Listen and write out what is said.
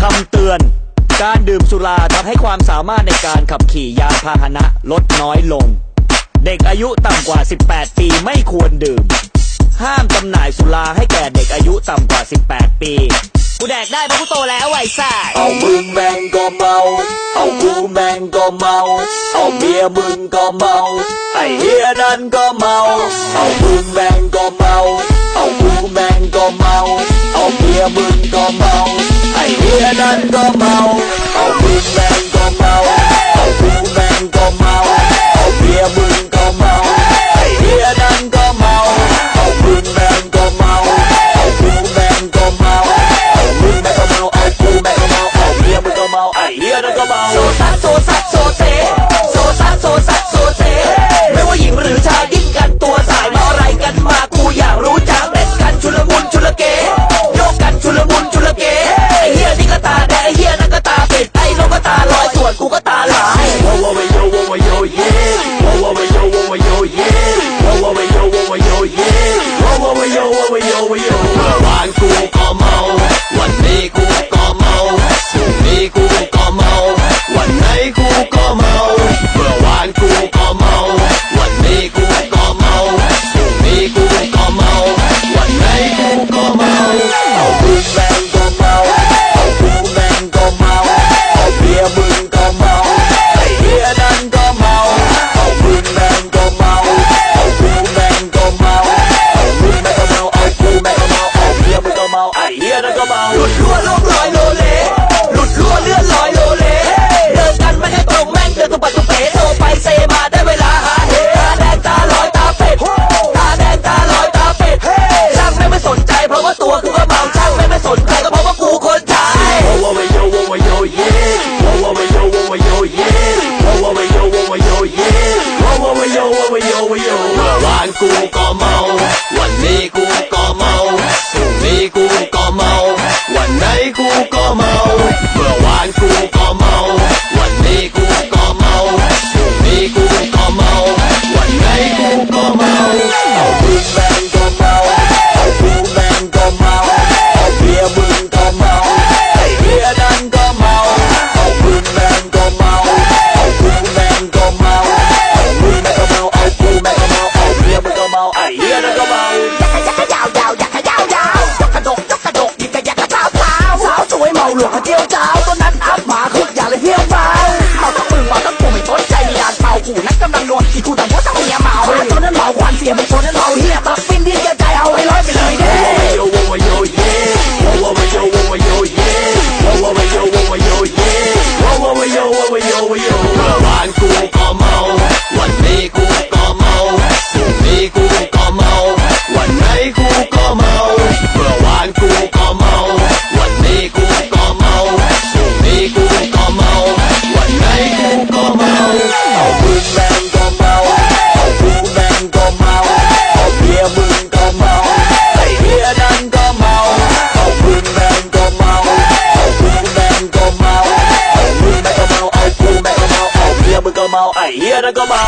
คำเตือน การดื่มสุราทำให้ความสามารถในการขับขี่ยานพาหนะลดน้อยลง เด็กอายุต่ำกว่า 18 ปีไม่ควรดื่ม ห้ามจำหน่ายสุราให้แก่เด็กอายุต่ำกว่า 18 ปี กูแดกได้เพราะกูโตแล้วไอ้สายเอามึงแมงก็เมา เอากูแมงก็เมา เอาเมียมึงก็เมา ไอ้เฮียนั่นก็เมา เอามึงแมงก็เมา เอากูแมงก็เมา เอาเมียมึงก็เมา Mama yo, yo, whoa, Whoa, whoa, yo, whoa, yo, yo. Come I hear the go bang. วันนี้กูก็เมาพรุ่นี้กูก็เมาวันไหนกูก็เมาเอามึงแม่งก็เมาเอากูแม่งก็เมาเอาเบียมึงก็เมาไอเบียดนั่งก็เมาเอากูแม่งก็เมาเอามึงแม่งก็เมาเอากูแม่งก็เมาเอาเบียมึงก็เมาไอเฮียนั่นก็เมา